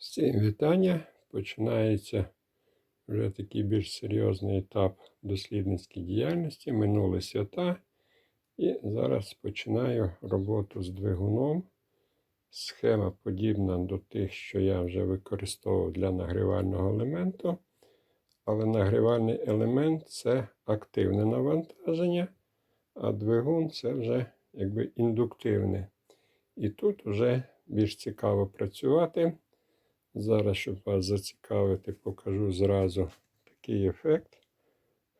Всім вітання. Починається вже такий більш серйозний етап дослідницької діяльності. Минули свята. І зараз починаю роботу з двигуном. Схема подібна до тих, що я вже використовував для нагрівального елементу. Але нагрівальний елемент це активне навантаження, а двигун це вже якби індуктивне. І тут вже більш цікаво працювати. Зараз, щоб вас зацікавити, покажу зразу такий ефект.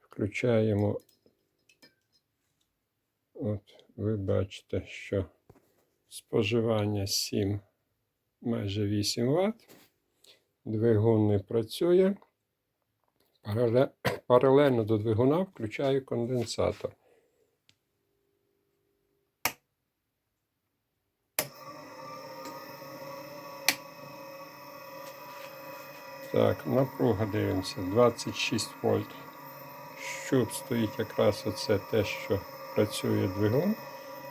Включаємо. От, ви бачите, що споживання 7, майже 8 Вт. Двигун не працює. Паралельно до двигуна включаю конденсатор. Так, напруга дивимося. 26 вольт. Щуп стоїть якраз оце те, що працює двигун.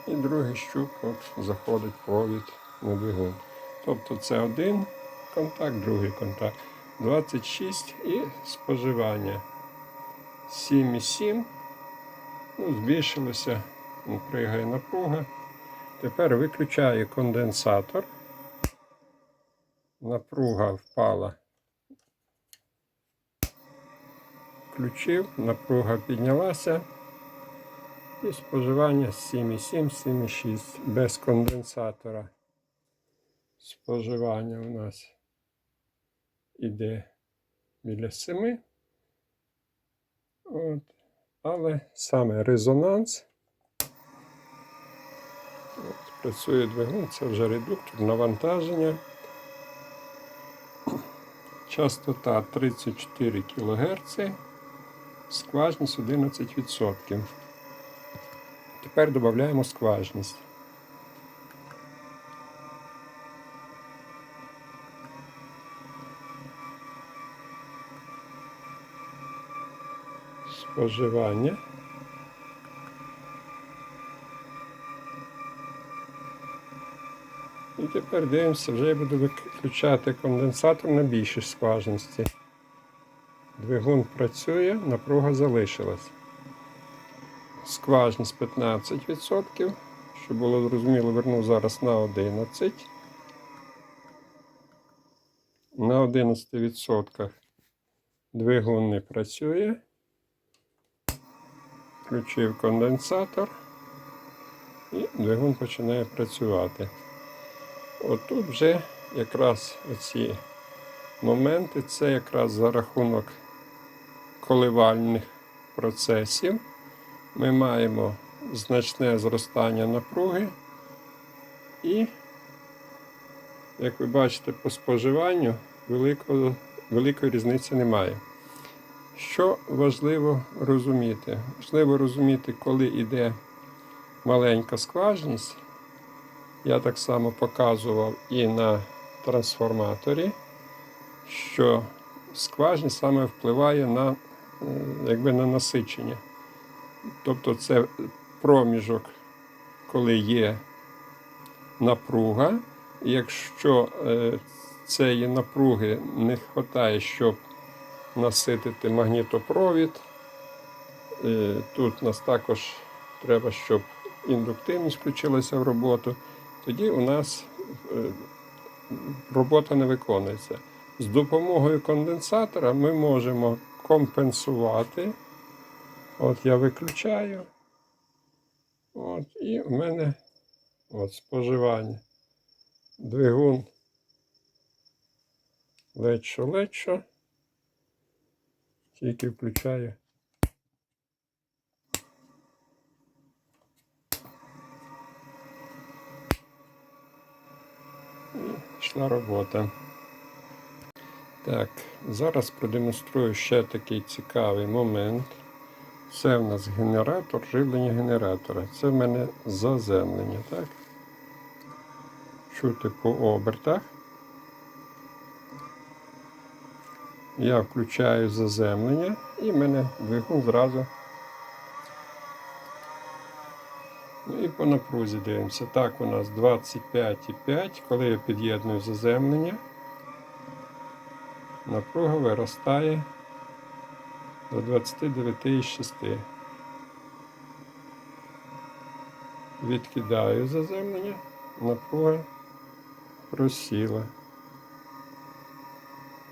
І другий щуп от заходить провід на двигун. Тобто це один контакт, другий контакт. 26 і споживання. 7,7. Ну, збільшилося, пригає напруга. Тепер виключаю конденсатор. Напруга впала. Включив, напруга піднялася. І споживання 7,7, 7,6 без конденсатора. Споживання у нас іде біля 7. От. Але саме резонанс. От, працює двигун, це вже редуктор, навантаження. Частота 34 кГц, скважність 11%. Тепер додаємо скважність. Споживання. І тепер дивимося, вже я буду виключати конденсатор на більшій скважності. Двигун працює, напруга залишилась. Скважність 15%. Щоб було зрозуміло, верну зараз на 11. На 11% двигун не працює. Включив конденсатор і двигун починає працювати. Отут вже якраз оці моменти, це якраз за рахунок коливальних процесів. Ми маємо значне зростання напруги і, як ви бачите, по споживанню великого, великої різниці немає. Що важливо розуміти? Важливо розуміти, коли йде маленька скважність. Я так само показував і на трансформаторі, що скважність саме впливає на, якби, на насичення. Тобто це проміжок, коли є напруга. Якщо е, цієї напруги не вистачає, щоб наситити магнітопровід, е, тут нас також треба, щоб індуктивність включилася в роботу, тоді у нас е, робота не виконується. З допомогою конденсатора ми можемо компенсувати. От я виключаю. От, і в мене от споживання. Двигун лечо лечо. Тільки включаю. І пішла робота. Так, зараз продемонструю ще такий цікавий момент. Це в нас генератор, живлення генератора. Це в мене заземлення, так? Чути по обертах. Я включаю заземлення і в мене двигун зразу. Ну і по напрузі дивимося. Так, у нас 25,5, коли я під'єдную заземлення. Напруга виростає до 29,6. Відкидаю заземлення, напруга просіла.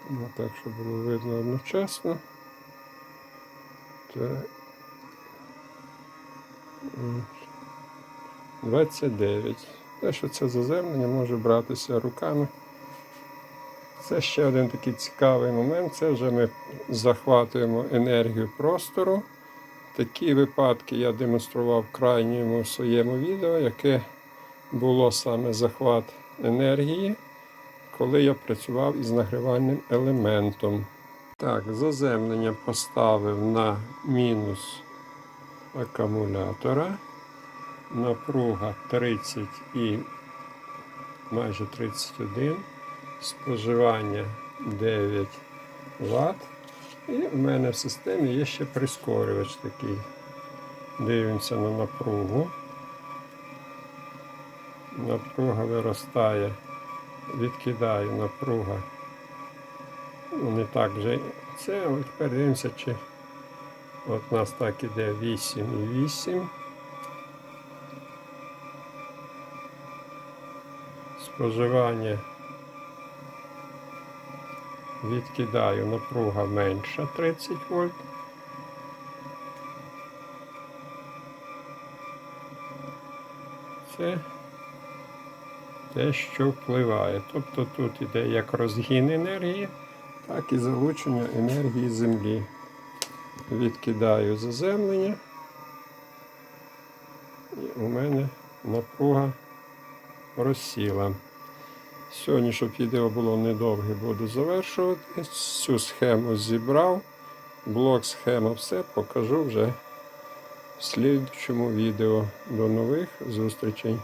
Ну, так, щоб було видно одночасно. Так. 29. Те, що це заземлення може братися руками. Це ще один такий цікавий момент. Це вже ми захватуємо енергію простору. Такі випадки я демонстрував в крайньому своєму відео, яке було саме захват енергії, коли я працював із нагрівальним елементом. Так, заземлення поставив на мінус акумулятора. Напруга 30 і майже 31. Споживання 9 Вт. І в мене в системі є ще прискорювач такий. Дивимося на напругу. Напруга виростає, відкидаю напруга. Не так вже. Це, але тепер дивимося, чи от у нас так іде 8 і 8. Споживання відкидаю напруга менша 30 вольт. Це те, що впливає. Тобто тут іде як розгін енергії, так і залучення енергії землі. Відкидаю заземлення. І у мене напруга розсіла. Сьогодні, щоб відео було недовге, буду завершувати. Цю схему зібрав. Блок схема все покажу вже в слідчому відео. До нових зустрічей.